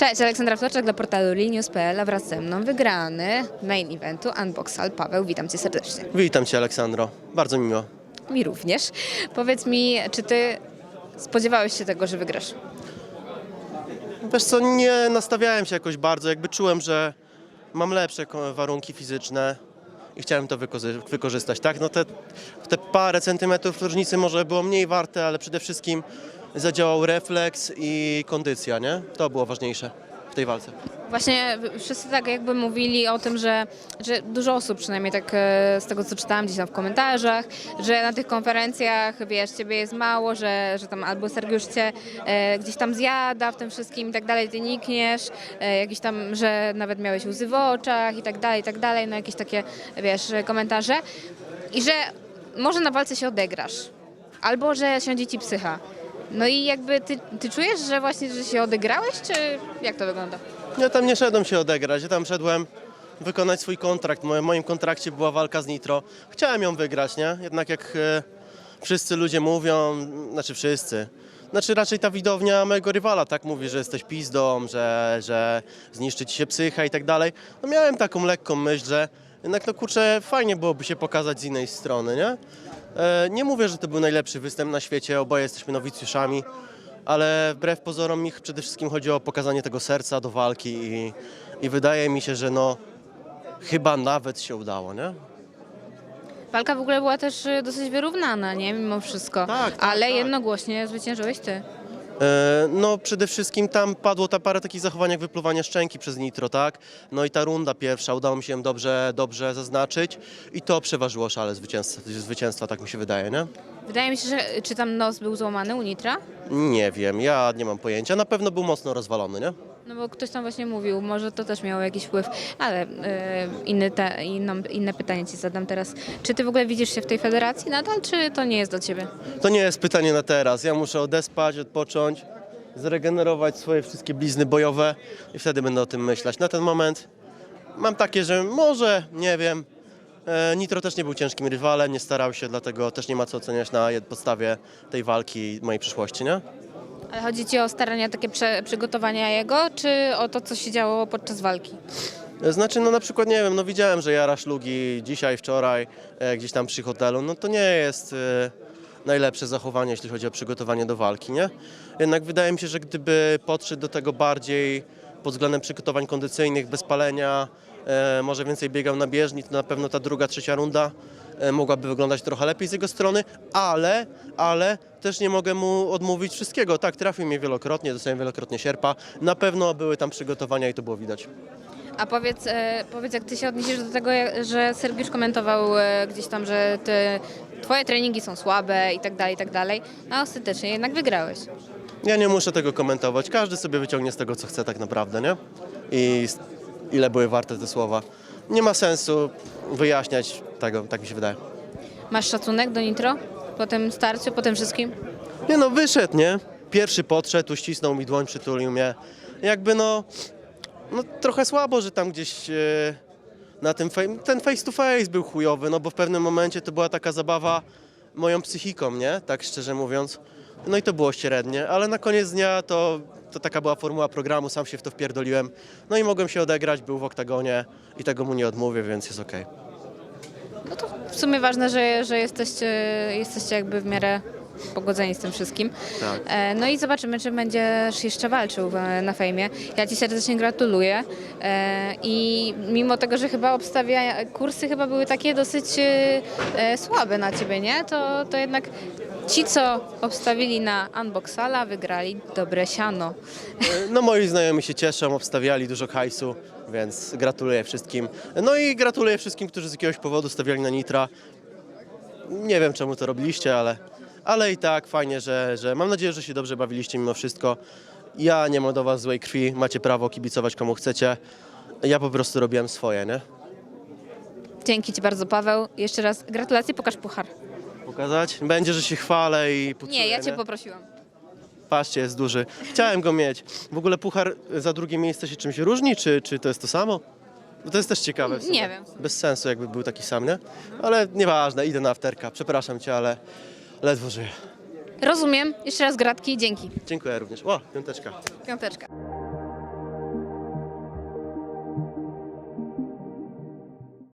Cześć, Aleksandra Flaczek dla portalu Linius.pl, a wraz ze mną wygrany main eventu Unboxal Paweł. Witam Cię serdecznie. Witam Cię, Aleksandro. Bardzo mi miło. Mi również. Powiedz mi, czy Ty spodziewałeś się tego, że wygrasz? Wiesz co, nie nastawiałem się jakoś bardzo, jakby czułem, że mam lepsze ko- warunki fizyczne i chciałem to wykorzy- wykorzystać, tak? No te, te parę centymetrów różnicy może było mniej warte, ale przede wszystkim zadziałał refleks i kondycja, nie? To było ważniejsze w tej walce. Właśnie wszyscy tak jakby mówili o tym, że, że dużo osób, przynajmniej tak e, z tego co czytałam gdzieś tam w komentarzach, że na tych konferencjach, wiesz, ciebie jest mało, że, że tam albo Sergiusz cię e, gdzieś tam zjada w tym wszystkim i tak dalej, ty nikniesz, e, jakieś tam, że nawet miałeś łzy w oczach i tak dalej, i tak dalej, no jakieś takie, wiesz, komentarze i że może na walce się odegrasz, albo że siądzie ci psycha. No i jakby ty, ty czujesz, że właśnie, że się odegrałeś, czy jak to wygląda? Ja tam nie szedłem się odegrać, ja tam szedłem wykonać swój kontrakt. W moim kontrakcie była walka z Nitro. Chciałem ją wygrać, nie? Jednak jak e, wszyscy ludzie mówią, znaczy wszyscy, znaczy raczej ta widownia mojego rywala tak mówi, że jesteś pizdą, że, że zniszczy ci się psycha i tak dalej. No miałem taką lekką myśl, że jednak no kurczę, fajnie byłoby się pokazać z innej strony, nie? E, nie mówię, że to był najlepszy występ na świecie, oboje jesteśmy nowicjuszami, ale wbrew pozorom mi przede wszystkim chodzi o pokazanie tego serca do walki i, i wydaje mi się, że no chyba nawet się udało, nie? Walka w ogóle była też y, dosyć wyrównana, nie? Mimo wszystko. Tak, tak, Ale tak. jednogłośnie zwyciężyłeś ty. E, No przede wszystkim tam padło ta parę takich zachowań jak wypluwanie szczęki przez nitro, tak? No i ta runda pierwsza, udało mi się ją dobrze, dobrze zaznaczyć i to przeważyło szale zwycięstwa, zwycięstwa, tak mi się wydaje, nie? Wydaje mi się, że czy tam nos był złamany u Nitra? Nie wiem, ja nie mam pojęcia, na pewno był mocno rozwalony, nie? No bo ktoś tam właśnie mówił, może to też miało jakiś wpływ, ale y, inny te, inną, inne pytanie ci zadam teraz. Czy ty w ogóle widzisz się w tej federacji nadal, czy to nie jest dla ciebie? To nie jest pytanie na teraz. Ja muszę odespać, odpocząć, zregenerować swoje wszystkie blizny bojowe i wtedy będę o tym myśleć. Na ten moment mam takie, że może, nie wiem. E, Nitro też nie był ciężkim rywalem, nie starał się, dlatego też nie ma co oceniać na podstawie tej walki mojej przyszłości, nie? Ale chodzi ci o starania takie prze, przygotowania jego, czy o to, co się działo podczas walki? Znaczy, no na przykład, nie wiem, no widziałem, że jara szlugi dzisiaj, wczoraj, e, gdzieś tam przy hotelu, no to nie jest e, najlepsze zachowanie, jeśli chodzi o przygotowanie do walki, nie? Jednak wydaje mi się, że gdyby podszedł do tego bardziej pod względem przygotowań kondycyjnych, bez palenia, może więcej biegał na bieżni, to na pewno ta druga, trzecia runda e, mogłaby wyglądać trochę lepiej z jego strony, ale, ale też nie mogę mu odmówić wszystkiego. Tak, trafił mnie wielokrotnie, dostałem wielokrotnie sierpa, na pewno były tam przygotowania i to było widać. A powiedz, e, powiedz, jak ty się odniesiesz do tego, że Sergiusz komentował e, gdzieś tam, że ty, twoje treningi są słabe i tak dalej, i tak dalej, a ostatecznie jednak wygrałeś. Ja nie muszę tego komentować. Każdy sobie wyciągnie z tego, co chce tak naprawdę, nie? I ile były warte te słowa. Nie ma sensu wyjaśniać tego, tak mi się wydaje. Masz szacunek do Nitro po tym starciu, po tym wszystkim? Nie no, wyszedł, nie? Pierwszy podszedł, uścisnął mi dłoń, przytulił mnie. Jakby no, no trochę słabo, że tam gdzieś e, na tym, fe- ten face to face był chujowy, no bo w pewnym momencie to była taka zabawa moją psychiką, nie? Tak szczerze mówiąc. No i to było średnie, ale na koniec dnia to, to taka była formuła programu, sam się w to wpierdoliłem. No i mogłem się odegrać, był w oktagonie i tego mu nie odmówię, więc jest okej. No to w sumie ważne, że, że jesteście, jesteście jakby w miarę pogodzeni z tym wszystkim. Tak. E, No i zobaczymy, czy będziesz jeszcze walczył w- na fejmie. Ja Ci serdecznie gratuluję. E, I mimo tego, że chyba obstawia kursy chyba były takie dosyć e, e, słabe na Ciebie, nie? To, to jednak ci, co obstawili na Unboxala, wygrali dobre siano. No moi znajomi się cieszą, obstawiali dużo hajsu, więc gratuluję wszystkim. No i gratuluję wszystkim, którzy z jakiegoś powodu stawiali na Nitra. Nie wiem czemu to robiliście, ale, ale i tak fajnie, że, że mam nadzieję, że się dobrze bawiliście mimo wszystko. Ja nie mam do was złej krwi, macie prawo kibicować komu chcecie. Ja po prostu robiłem swoje, nie? Dzięki Ci bardzo, Paweł. Jeszcze raz gratulacje, pokaż puchar. Pokazać? Będzie, że się chwalę i pucuję, Nie, ja Cię poprosiłam. Patrzcie, jest duży. Chciałem go mieć. W ogóle puchar za drugie miejsce się czymś różni, czy, czy to jest to samo? Bo to jest też ciekawe. w sumie. Nie wiem. Bez sensu, jakby był taki sam, nie? Ale nieważne, idę na afterka. Przepraszam cię, ale ledwo żyję. Rozumiem. Jeszcze raz gratki i dzięki. Dziękuję również. O, piąteczka. Piąteczka.